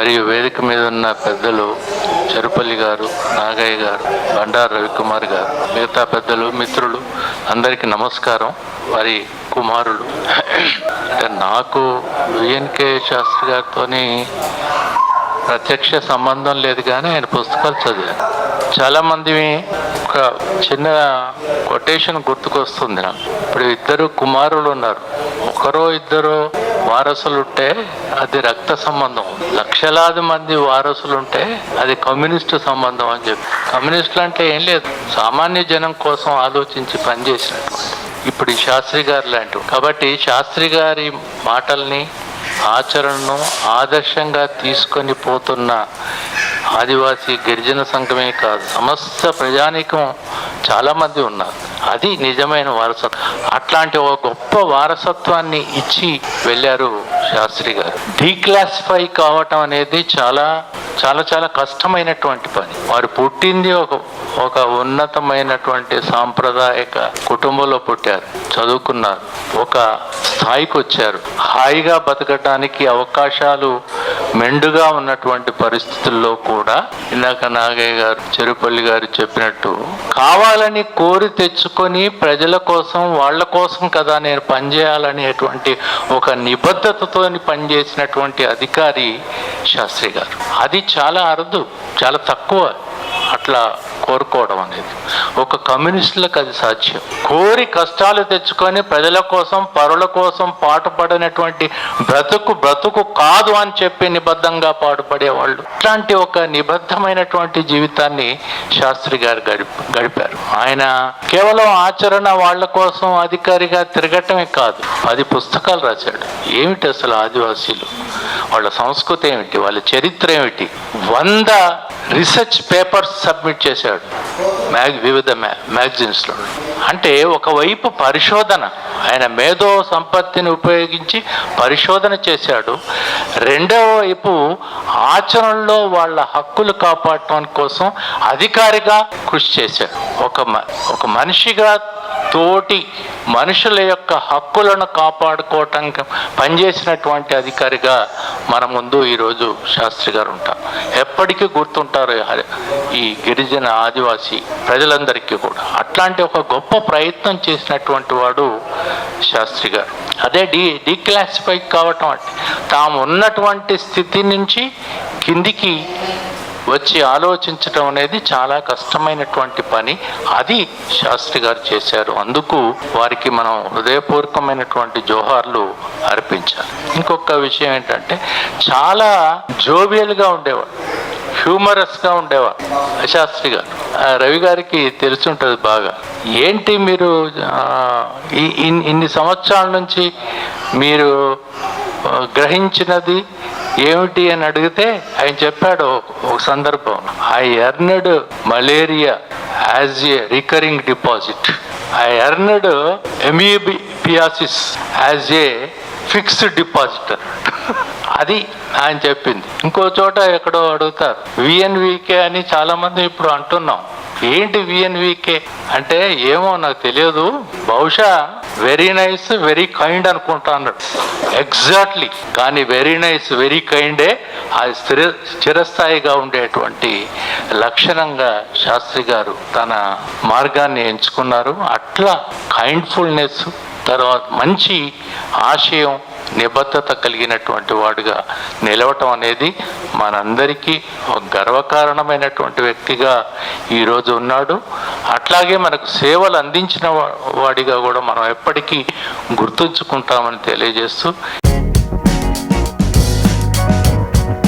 మరియు వేదిక మీద ఉన్న పెద్దలు చెరుపల్లి గారు నాగయ్య గారు బండారు రవికుమార్ గారు మిగతా పెద్దలు మిత్రులు అందరికీ నమస్కారం. వారి కుమారులు. నాకు విఎన్కే శాస్త్రి గారితోని ప్రత్యక్ష సంబంధం లేదు కానీ ఆయన పుస్తకాలు చదివాను. చాలా మంది ఒక చిన్న కొటేషన్ గుర్తుకొస్తుంది నాకు. ఇప్పుడు ఇద్దరు కుమారులు ఉన్నారు. ఒకరో ఇద్దరు వారసులుంటే అది రక్త సంబంధం. లక్షలాది మంది వారసులుంటే అది కమ్యూనిస్టు సంబంధం అని చెప్పి. కమ్యూనిస్టులు అంటే ఏం లేదు. సామాన్య జనం కోసం ఆలోచించి పనిచేసినటువంటి ఇప్పుడు ఈ శాస్త్రి గారు లాంటివి కాబట్టి శాస్త్రి గారి మాటల్ని ఆచరణను ఆదర్శంగా తీసుకొని పోతున్న ఆదివాసీ గిరిజన సంఘమే కాదు సమస్త ప్రజానీకం చాలామంది ఉన్నారు. అది నిజమైన వారసత్వం. అట్లాంటి ఒక గొప్ప వారసత్వాన్ని ఇచ్చి వెళ్ళారు శాస్త్రి గారు. డీక్లాసిఫై కావటం అనేది చాలా చాలా చాలా కష్టమైనటువంటి పని. వారు పుట్టింది ఒక ఒక ఉన్నతమైనటువంటి సాంప్రదాయక కుటుంబంలో పుట్టారు చదువుకున్నారు. ఒక స్థాయికి వచ్చారు. హాయిగా బతకటానికి అవకాశాలు మెండుగా ఉన్నటువంటి పరిస్థితుల్లో కూడా ఇందాక నాగయ్య గారు చెరుపల్లి గారు చెప్పినట్టు కావాలని కోరి తెచ్చుకొని ప్రజల కోసం వాళ్ళ కోసం కదా నేను పనిచేయాలనేటువంటి ఒక నిబద్ధతతో పనిచేసినటువంటి అధికారి శాస్త్రి గారు. అది చాలా అరుదు చాలా తక్కువ. అట్లా కోరుకోవడం అనేది. ఒక కమ్యూనిస్టులకు అది సాధ్యం. కోరి కష్టాలు తెచ్చుకొని ప్రజల కోసం పరుల కోసం పాటుపడినటువంటి బ్రతుకు బ్రతుకు కాదు అని చెప్పి నిబద్ధంగా పాటుపడేవాళ్ళు. ఇట్లాంటి ఒక నిబద్ధమైనటువంటి జీవితాన్ని శాస్త్రి గారు గడిపారు. ఆయన కేవలం ఆచరణ వాళ్ళ కోసం అధికారిగా తిరగటమే కాదు పది పుస్తకాలు రాశాడు. ఏమిటి అసలు ఆదివాసీలు? వాళ్ళ సంస్కృతి ఏమిటి వాళ్ళ చరిత్ర ఏమిటి? వంద రీసెర్చ్ పేపర్స్ సబ్మిట్ చేశాడు మ్యాగ్ వివిధ మ్యా మ్యాగజైన్స్లో అంటే ఒకవైపు పరిశోధన ఆయన మేధో సంపత్తిని ఉపయోగించి పరిశోధన చేశాడు. రెండవ వైపు ఆచరణలో వాళ్ళ హక్కులు కాపాడటం కోసం అధికారిగా కృషి చేశాడు. ఒక మ- ఒక మనిషిగా తోటి మనుషుల యొక్క హక్కులను కాపాడుకోవటానికి పనిచేసినటువంటి అధికారిగా మన ముందు ఈరోజు శాస్త్రి గారు ఉంటారు ఎప్పటికీ గుర్తుంటారు ఈ గిరిజన ఆదివాసీ ప్రజలందరికీ కూడా. అట్లాంటి ఒక గొప్ప ప్రయత్నం చేసినటువంటి వాడు శాస్త్రి గారు. అదే డీ డీక్లాసిఫై కావటం అంటే తాము ఉన్నటువంటి స్థితి నుంచి కిందికి వచ్చి ఆలోచించటం అనేది చాలా కష్టమైనటువంటి పని. అది శాస్త్రి గారు చేశారు. అందుకు వారికి మనం హృదయపూర్వకమైనటువంటి జోహార్లు అర్పించాలి. ఇంకొక విషయం ఏంటంటే చాలా జోవియల్గా ఉండేవాడు హ్యూమరస్గా ఉండేవాడు శాస్త్రి గారు. రవి గారికి తెలిసి ఉంటుంది బాగా. ఏంటి మీరు ఇన్ని సంవత్సరాల నుంచి మీరు గ్రహించినది? ఏమిటి అని అడిగితే ఆయన చెప్పాడు ఒక- సందర్భం. I earned malaria as a recurring deposit I earned amoebiasis as a fixed deposit అది ఆయన చెప్పింది. ఇంకో చోట ఎక్కడో అడుగుతారు. విఎన్వికే అని చాలా మంది ఇప్పుడు అంటున్నాం. ఏంటి విఎన్వికే అంటే ఏమో నాకు తెలియదు. బహుశా వెరీ నైస్ వెరీ కైండ్ అనుకుంటా అన్నాడు ఎగ్జాక్ట్లీ కానీ వెరీ నైస్ వెరీ కైండే అది స్థిర చిరస్థాయిగా ఉండేటువంటి లక్షణంగా శాస్త్రి గారు తన మార్గాన్ని ఎంచుకున్నారు. అట్లా కైండ్ఫుల్నెస్ తర్వాత మంచి ఆశయం నిబద్ధత కలిగినటువంటి వాడుగా నిలవటం అనేది మనందరికీ ఒక గర్వకారణమైనటువంటి వ్యక్తిగా ఈరోజు ఉన్నాడు. అట్లాగే మనకు సేవలు అందించిన వాడిగా కూడా మనం ఎప్పటికీ గుర్తుంచుకుంటామని తెలియజేస్తూ